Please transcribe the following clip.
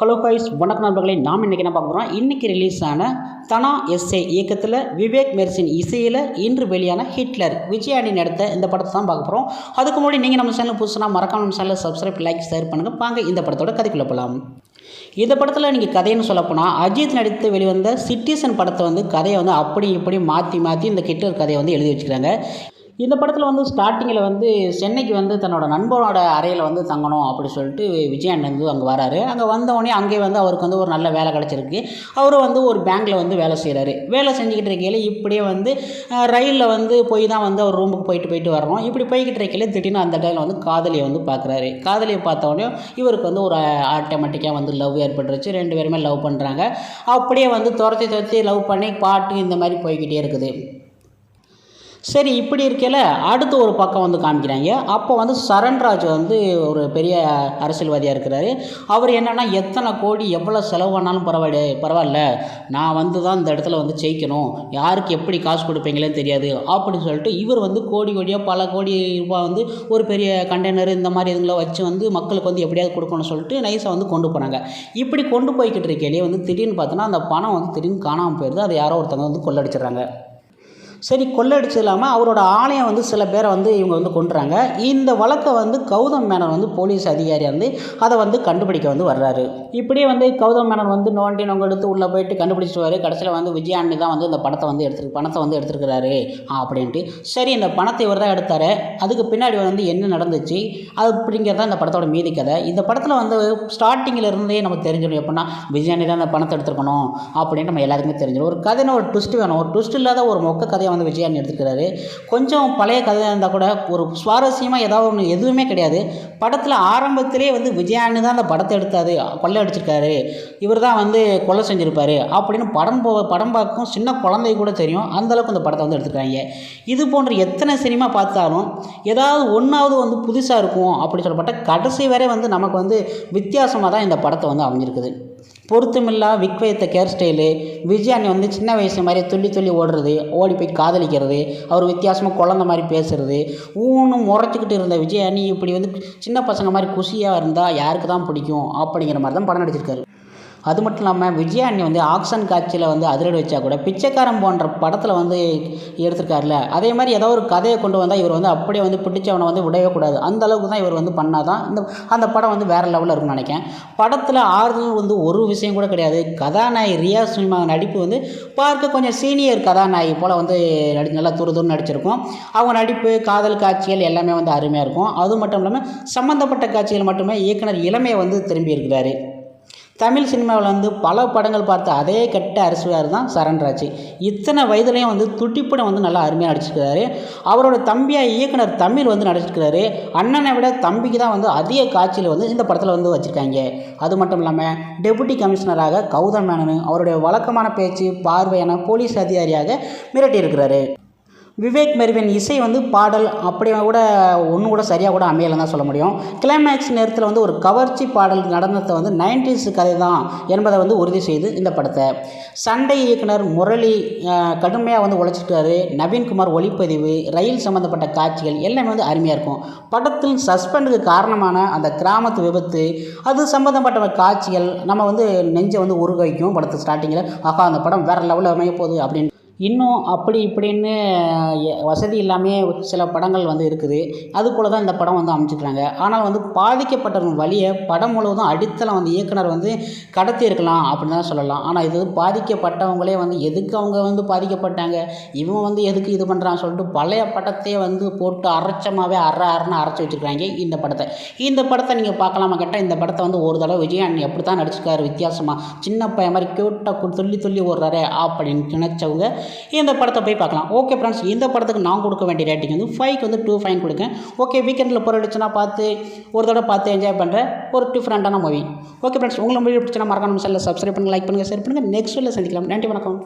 Hello guys வணக்கம் நண்பர்களை. நாம் இன்றைக்கி என்ன பார்க்க போகிறோம் இன்றைக்கி ரிலீஸ் ஆன தனா எஸ்ஏ இயக்கத்தில் விவேக் மெர்சின் இசையில் இன்று வெளியான ஹிட்லர் விஜயாண்டி நடத்த இந்த படத்தை தான் பார்க்க போகிறோம் அதுக்கு முன்னாடி நீங்கள் நம்ம சேனல் புதுசுனா மறக்காம நம்ம சேனலில் சப்ஸ்கிரைப் லைக் ஷேர் பண்ணுங்கள் வாங்க இந்த படத்தோட கதைக்குள்ள போகலாம் இந்த படத்தில் நீங்கள் கதைன்னு சொல்லப்போனால் அஜித் நடித்து வெளிவந்த சிட்டிசன் படத்தை வந்து கதையை வந்து அப்படி இப்படி மாற்றி மாற்றி இந்த ஹிட்லர் கதையை வந்து எழுதி வச்சுக்கிறாங்க. இந்த படத்தில் வந்து ஸ்டார்டிங்கில் வந்து சென்னைக்கு வந்து தன்னோட நண்பனோட அறையில் வந்து தங்கணும் அப்படி சொல்லிட்டு விஜயாண்டன் வந்து அங்கே வராரு. அங்கே வந்தவொடனே அங்கே வந்து அவருக்கு வந்து ஒரு நல்ல வேலை கிடச்சிருக்கு. அவரும் வந்து ஒரு பேங்க்கில் வந்து வேலை செய்கிறாரு வேலை செஞ்சுக்கிட்டு இருக்கையில் இப்படியே வந்து ரயிலில் வந்து போய் தான் வந்து அவர் ரூமுக்கு போயிட்டு போயிட்டு வரணும் இப்படி போய்கிட்டு இருக்கையில் திடீர்னு அந்த டைமில் வந்து காதலியை வந்து பார்க்குறாரு காதலியை பார்த்தோடனே இவருக்கு வந்து ஒரு ஆட்டோமேட்டிக்காக வந்து லவ் ஏற்பட்டுருச்சு. ரெண்டு பேருமே லவ் பண்ணுறாங்க அப்படியே வந்து துரத்தி துரத்தி லவ் பண்ணி பாட்டு இந்த மாதிரி போய்கிட்டே இருக்குது. சரி இப்படி இருக்கையில் அடுத்து ஒரு பக்கம் வந்து காமிக்கிறாங்க. அப்போ வந்து சரண்ராஜ் வந்து ஒரு பெரிய அரசியல்வாதியாக இருக்கிறாரு. அவர் என்னென்னா எத்தனை கோடி எவ்வளோ செலவு பண்ணாலும் பரவாயில்ல பரவாயில்ல. நான் வந்து தான் இந்த இடத்துல வந்து ஜெயிக்கணும். யாருக்கு எப்படி காசு கொடுப்பீங்களே தெரியாது. அப்படின்னு சொல்லிட்டு இவர் வந்து கோடி கோடியாக பல கோடி ரூபாய் வந்து ஒரு பெரிய கண்டெய்னர் இந்த மாதிரி இதுங்களை வச்சு வந்து மக்களுக்கு வந்து எப்படியாவது கொடுக்கணும்னு சொல்லிட்டு நைஸாக வந்து கொண்டு போனாங்க இப்படி கொண்டு போய்கிட்டு இருக்கையிலே வந்து திடீர்னு பார்த்தோன்னா அந்த பணம் வந்து திடீர்னு காணாமல் போயிடுது அதை யாரோ ஒருத்தவங்க வந்து கொள்ளடிச்சிடுறாங்க. சரி கொள்ளடிச்சு இல்லாமல் அவரோட ஆலயம் வந்து சில பேரை வந்து இவங்க வந்து கொண்டுறாங்க இந்த வழக்கை வந்து கௌதம் மேனன் வந்து போலீஸ் அதிகாரியாக வந்து அதை வந்து கண்டுபிடிக்க வந்து வர்றாரு. இப்படியே வந்து கௌதம் மேனன் வந்து நோண்டி நோங்க எடுத்து உள்ளே போயிட்டு கண்டுபிடிச்சிட்டு கடைசியில் வந்து விஜயாண்டி தான் வந்து இந்த படத்தை வந்து எடுத்துரு பணத்தை வந்து எடுத்துருக்கிறாரு அப்படின்ட்டு. சரி இந்த பணத்தை இவர் தான் எடுத்தார். அதுக்கு பின்னாடி வந்து என்ன நடந்துச்சு? அது தான் இந்த படத்தோட மீதி கதை. இந்த படத்தில் வந்து ஸ்டார்டிங்கில் இருந்தே நம்ம தெரிஞ்சிடும் எப்படின்னா விஜயாண்டி தான் இந்த பணத்தை எடுத்துருக்கணும் அப்படின்னு நம்ம எல்லாத்துக்குமே தெரிஞ்சிடும். ஒரு கதைன்னு ஒரு ட்விஸ்ட் வேணும். ஒரு ட்விஸ்ட் இல்லாத ஒரு மொக்க கதையை வந்து விஜயாண்டி எடுத்துக்கிறாரு கொஞ்சம் பழைய கதையாக இருந்தால் கூட ஒரு சுவாரஸ்யமாக ஏதாவது ஒன்று எதுவுமே கிடையாது. படத்தில் ஆரம்பத்திலே வந்து விஜயான்னு தான் அந்த படத்தை எடுத்தாரு. கொள்ளை அடிச்சிருக்காரு. இவர் தான் வந்து கொலை செஞ்சுருப்பாரு அப்படின்னு படம் போ படம் பார்க்கும் சின்ன குழந்தை கூட தெரியும். அந்தளவுக்கு அந்த படத்தை வந்து எடுத்துக்கிறாங்க இது போன்ற எத்தனை சினிமா பார்த்தாலும் ஏதாவது ஒன்றாவது வந்து புதுசாக இருக்கும் அப்படின்னு சொல்லப்பட்ட கடைசி வரை வந்து நமக்கு வந்து வித்தியாசமாக தான் இந்த படத்தை வந்து அமைஞ்சிருக்குது. பொருத்தமில்லா விக் வைத்த கேர் ஸ்டைலு விஜயானி வந்து சின்ன வயசு மாதிரி துள்ளி துள்ளி ஓடுறது ஓடி போய் காதலிக்கிறது அவர் வித்தியாசமாக குழந்த மாதிரி பேசுகிறது ஊன்னு முறைச்சிக்கிட்டு இருந்த விஜயானி இப்படி வந்து சின்ன பசங்க மாதிரி குஷியாக இருந்தால் யாருக்கு தான் பிடிக்கும்? அப்படிங்கிற மாதிரி தான் படம் நடிச்சிருக்காரு. அது மட்டும் இல்லாமல் விஜயாண்ணி வந்து ஆக்ஷன் காட்சியில் வந்து அதிரடி வச்சா கூட பிச்சைக்காரன் போன்ற படத்தில் வந்து எடுத்திருக்காருல அதே மாதிரி ஏதோ ஒரு கதையை கொண்டு வந்தால் இவர் வந்து அப்படியே வந்து பிடிச்சவனை வந்து விடவே கூடாது. அந்த அளவுக்கு தான் இவர் வந்து பண்ணால் தான் இந்த அந்த படம் வந்து வேறு லெவலில் இருக்கும்னு நினைக்கிறேன். படத்தில் ஆறுதல் வந்து ஒரு விஷயம் கூட கிடையாது. கதாநாயகி ரியா சினிமா நடிப்பு வந்து பார்க்க கொஞ்சம் சீனியர் கதாநாயகி போல் வந்து நடி நல்லா துரு துரு நடிச்சிருக்கும். அவங்க நடிப்பு காதல் காட்சிகள் எல்லாமே வந்து அருமையாக இருக்கும். அது மட்டும் இல்லாமல் சம்மந்தப்பட்ட காட்சிகள் மட்டுமே இயக்குனர் இளமையை வந்து திரும்பி இருக்கிறாரு. தமிழ் சினிமாவில் வந்து பல படங்கள் பார்த்த அதே கெட்ட அரசுவார் தான் சரண்ராஜ். இத்தனை வயதுலேயும் வந்து துட்டிப்படம் வந்து நல்லா அருமையாக நடிச்சிருக்கிறாரு. அவரோட தம்பியாக இயக்குனர் தமிழ் வந்து நடிச்சிருக்கிறாரு. அண்ணனை விட தம்பிக்கு தான் வந்து அதிக காட்சியில் வந்து இந்த படத்தில் வந்து வச்சுருக்காங்க. அது மட்டும் இல்லாமல் டெபுட்டி கமிஷனராக கௌதம் மேனன் அவருடைய வழக்கமான பேச்சு பார்வையான போலீஸ் அதிகாரியாக மிரட்டியிருக்கிறாரு. விவேக் மெருவின் இசை வந்து பாடல் அப்படி கூட ஒன்று கூட சரியாக கூட அமையலைன்னு தான் சொல்ல முடியும். கிளைமேக்ஸ் நேரத்தில் வந்து ஒரு கவர்ச்சி பாடல் நடனத்தை வந்து நைன்டிஸ் கதை தான் என்பதை வந்து உறுதி செய்து இந்த படத்தை. சண்டை இயக்குனர் முரளி கடுமையாக வந்து உழைச்சிட்டாரு நவீன்குமார் ஒளிப்பதிவு ரயில் சம்மந்தப்பட்ட காட்சிகள் எல்லாமே வந்து அருமையாக இருக்கும். படத்தில் சஸ்பெண்டுக்கு காரணமான அந்த கிராமத்து விபத்து அது சம்மந்தப்பட்ட காட்சிகள் நம்ம வந்து நெஞ்சை வந்து உருக வைக்கும் படத்து ஸ்டார்டிங்கில் ஆகா அந்த படம் வேறு லெவலில் அமைய போகுது அப்படின்னு இன்னும் அப்படி இப்படின்னு வசதி இல்லாமல் சில படங்கள் வந்து இருக்குது. அது போல் தான் இந்த படம் வந்து அமைச்சிக்கிறாங்க ஆனால் வந்து பாதிக்கப்பட்டவங்க வழியை படம் முழுவதும் அடித்தளம் வந்து இயக்குனர் வந்து கடத்தி இருக்கலாம் அப்படின்னு தான் சொல்லலாம். ஆனால் இது பாதிக்கப்பட்டவங்களே வந்து எதுக்கு அவங்க வந்து பாதிக்கப்பட்டாங்க? இவன் வந்து எதுக்கு இது பண்ணுறான்னு சொல்லிட்டு பழைய படத்தையே வந்து போட்டு அரைச்சமாகவே அற அறன்னு அரைச்சி வச்சுருக்காங்க இந்த படத்தை. இந்த படத்தை நீங்கள் பார்க்கலாமா கேட்டால் இந்த படத்தை வந்து ஒரு தடவை விஜயான் எப்படி தான் நடிச்சிருக்காரு வித்தியாசமாக சின்ன பையன் மாதிரி கியூட்டாக துள்ளி துள்ளி ஓடுறாரு அப்படின்னு நினச்சவங்க இந்த படத்தை போய் பார்க்கலாம். ஓகே ஃப்ரெண்ட்ஸ் இந்த படத்துக்கு நான் கொடுக்க வேண்டிய ரேட்டிங் வந்து ஃபைவ்க்கு வந்து டூ ஃபைன் கொடுங்க. ஓகே வீக்கெண்டில் பொருளிச்சுன்னா பார்த்து ஒரு தடவை பார்த்து என்ஜாய் பண்ணுற ஒரு டிஃப்ரெண்ட்டான மூவி ஓகே ஃப்ரெண்ட்ஸ் உங்களை முடிவு பிடிச்சினா மறக்காம சேனலில் சப்ஸ்கிரைப் பண்ணுங்கள் லைக் பண்ணுங்கள் ஷேர் பண்ணுங்கள் நெக்ஸ்ட் வீடியோவில் சந்திக்கலாம். நன்றி வணக்கம்.